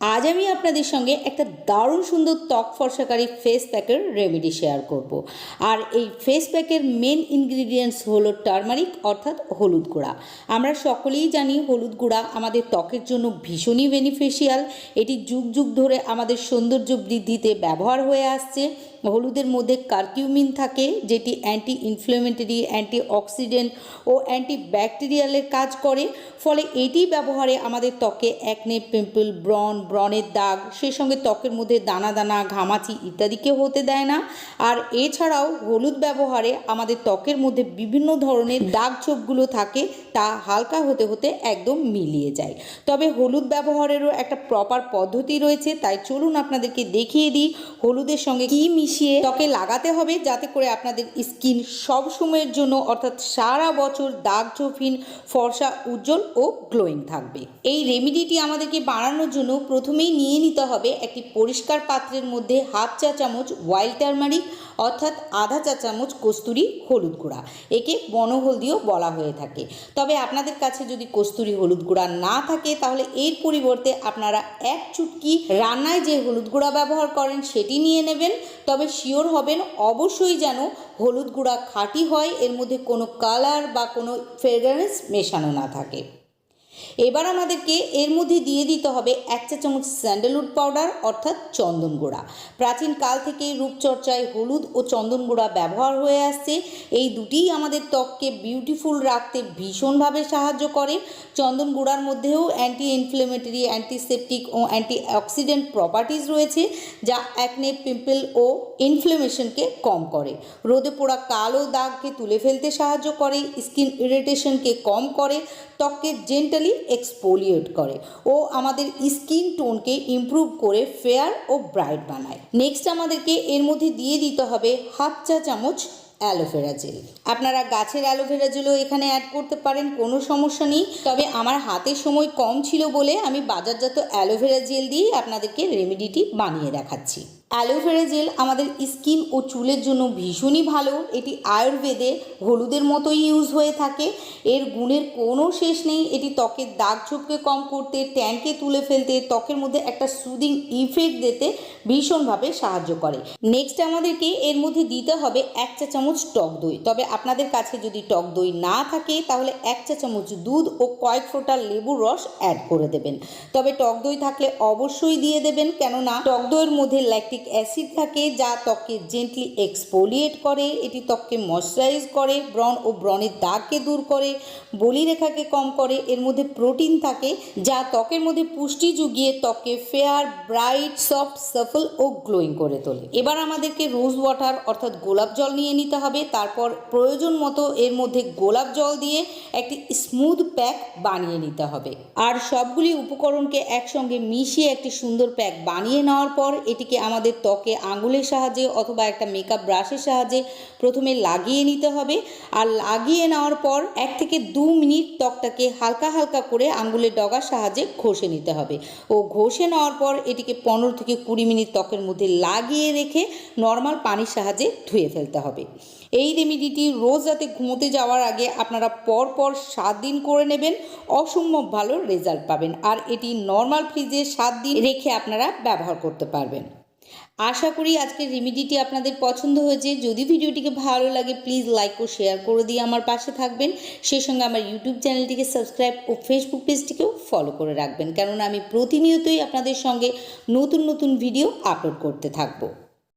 আজ আমি আপনাদের সঙ্গে একটা দারুণ সুন্দর ত্বক ফর্সাকারী ফেস প্যাকের রেমেডি শেয়ার করব। আর এই ফেস প্যাকের মেন ইনগ্রিডিয়েন্টস হলো টার্মারিক অর্থাৎ হলুদ গুঁড়া। আমরা সকলেই জানি হলুদ গুঁড়া আমাদের ত্বকের জন্য ভীষণই বেনিফিশিয়াল এটি যুগ যুগ ধরে আমাদের সৌন্দর্য বৃদ্ধিতে ব্যবহার হয়ে আসছে। হলুদের মধ্যে কার্কিউমিন থাকে, যেটি অ্যান্টি ইনফ্লেমেটরি অ্যান্টি অক্সিডেন্ট ও অ্যান্টি ব্যাকটেরিয়ালের কাজ করে। ফলে এটি ব্যবহারে আমাদের ত্বকে একনে পিম্পল ব্রন ব্রনের দাগ সেই সঙ্গে ত্বকের মধ্যে দানা দানা, ঘামাচি ইত্যাদিকে হতে দেয় না। আর এছাড়াও হলুদ ব্যবহারে আমাদের ত্বকের মধ্যে বিভিন্ন ধরনের দাগ ছোপগুলো থাকে, তা হালকা হতে হতে একদম মিলিয়ে যায়। তবে হলুদ ব্যবহারেরও একটা প্রপার পদ্ধতি রয়েছে, তাই চলুন আপনাদেরকে দেখিয়ে দিই হলুদের সঙ্গে কী মিশিয়ে ত্বকে লাগাতে হবে যাতে করে আপনাদের স্কিন সব সময়ের জন্য, অর্থাৎ সারা বছর দাগ ছোপহীন ফর্সা, উজ্জ্বল ও গ্লোয়িং থাকবে। এই রেমিডিটি আমাদেরকে বাড়ানোর জন্য প্রথমেই নিয়ে নিতে হবে একটি পরিষ্কার পাত্রের মধ্যে হাফ চা চামচ ওয়াইল্ড টার্মারিক, অর্থাৎ আধা চা চামচ কস্তুরি হলুদ গুঁড়া। একে বনহলদিও বলা হয়ে থাকে। তবে আপনাদের কাছে যদি কস্তুরি হলুদ গুঁড়া না থাকে, তাহলে এর পরিবর্তে আপনারা এক চুটকি রান্নায় যে হলুদ গুঁড়া ব্যবহার করেন, সেটি নিয়ে নেবেন। তবে শিওর হবেন, অবশ্যই যেন হলুদ গুঁড়া খাঁটি হয়, এর মধ্যে কোনো কালার বা কোনো ফ্রেগ্রেন্স মেশানো না থাকে। এবার আমাদেরকে এর মধ্যে দিয়ে দিতে হবে এক চা চামচ স্যান্ডেলউড পাউডার, অর্থাৎ চন্দন গুঁড়া। প্রাচীন কাল থেকে রূপচর্চায় হলুদ ও চন্দন গুঁড়া ব্যবহার হয়ে আসছে। এই দুটিই আমাদের ত্বককে বিউটিফুল রাখতে ভীষণভাবে সাহায্য করে। চন্দন গুঁড়ার মধ্যেও অ্যান্টি ইনফ্লেমেটরি অ্যান্টিসেপটিক ও অ্যান্টি অক্সিডেন্ট প্রপার্টিজ রয়েছে, যা অ্যাকনে পিম্পল ও ইনফ্লেমেশনকে কম করে। রোদে পোড়া কালো দাগকে তুলে ফেলতে সাহায্য করে স্কিন ইরিটেশনকে কম করে। ত্বককে জেন্টালি এক্সপোলিয়েট করে। ও আমাদের স্কিন টোনকে ইমপ্রুভ করে ফেয়ার ও ব্রাইট বানায়। নেক্সট আমাদেরকে এর মধ্যে দিয়ে দিতে হবে হাফ চা চামচ অ্যালোভেরা জেল আপনারা গাছের অ্যালোভেরা জেলও এখানে অ্যাড করতে পারেন, কোনো সমস্যা নেই। তবে আমার হাতে সময় কম ছিল বলে আমি বাজারজাত অ্যালোভেরা জেল দিয়েই আপনাদেরকে রেমেডিটি বানিয়ে দেখাচ্ছি। অ্যালোভেরা জেল আমাদের স্কিন ও চুলের জন্য ভীষণই ভালো। এটি আয়ুর্বেদে হলুদের মতোই ইউজ হয়ে থাকে। এর গুণের কোনো শেষ নেই। এটি ত্বকের দাগ ছোপকে কম করতে, ট্যানকে তুলে ফেলতে, ত্বকের মধ্যে একটা সুদিং ইফেক্ট দিতে ভীষণভাবে সাহায্য করে। নেক্সট আমাদেরকে এর মধ্যে দিতে হবে এক চা চামচ টক দই। তবে আপনাদের কাছে যদি টক দই না থাকে, তাহলে এক চা চামচ দুধ ও কয়েক ফোঁটা লেবুর রস অ্যাড করে দেবেন। তবে টক দই থাকলে অবশ্যই দিয়ে দেবেন। কেননা টক দইয়ের মধ্যে ল্যাকটিক অ্যাসিড থাকে যা ত্বককে জেন্টলি এক্সপোলিয়েট করে, এটি ত্বককে ময়শ্চারাইজ করে, ব্রণ ও ব্রণের দাগকে দূর করে বলিরেখাকে কম করে, এর মধ্যে প্রোটিন থাকে যা ত্বকের মধ্যে পুষ্টি জুগিয়ে ত্বককে ফেয়ার ব্রাইট সফট সফল ও গ্লোয়িং করে তোলে। এবার আমাদেরকে রোজ ওয়াটার অর্থাৎ গোলাপ জল নিয়ে নিতে হবে। তারপর প্রয়োজন মতো এর মধ্যে গোলাপ জল দিয়ে একটি স্মুথ প্যাক বানিয়ে নিতে হবে। আর সবগুলি উপকরণকে একসঙ্গে মিশিয়ে একটি সুন্দর প্যাক বানিয়ে নেওয়ার পর এটিকে আমাদের ত্বকে আঙুলের সাহায্যে অথবা একটা মেকআপ ব্রাশের সাহায্যে প্রথমে লাগিয়ে নিতে হবে। আর লাগিয়ে নেওয়ার পর এক থেকে দু মিনিট ত্বকটাকে হালকা হালকা করে আঙুলের ডগার সাহায্যে ঘষে নিতে হবে। ও ঘষে নেওয়ার পর এটিকে পনেরো থেকে কুড়ি মিনিট ত্বকের মধ্যে লাগিয়ে রেখে নর্মাল পানির সাহায্যে ধুয়ে ফেলতে হবে। এই রেমিডিটি রোজ রাতে ঘুমোতে যাওয়ার আগে আপনারা পর পর সাত দিন করে নেবেন, অসম্ভব ভালো রেজাল্ট পাবেন। আর এটি নর্মাল ফ্রিজে সাত দিন রেখে আপনারা ব্যবহার করতে পারবেন। আশা করি আজকের রেমিডিটি আপনাদের পছন্দ হয়েছে। যদি ভিডিওটিকে ভালো লাগে প্লিজ লাইক ও শেয়ার করে দিয়ে আমার পাশে থাকবেন। সেই সঙ্গে আমার ইউটিউব চ্যানেলটিকে সাবস্ক্রাইব ও ফেসবুক পেজটিকেও ফলো করে রাখবেন। কেননা আমি প্রতিনিয়তই আপনাদের সঙ্গে নতুন নতুন ভিডিও আপলোড করতে থাকব।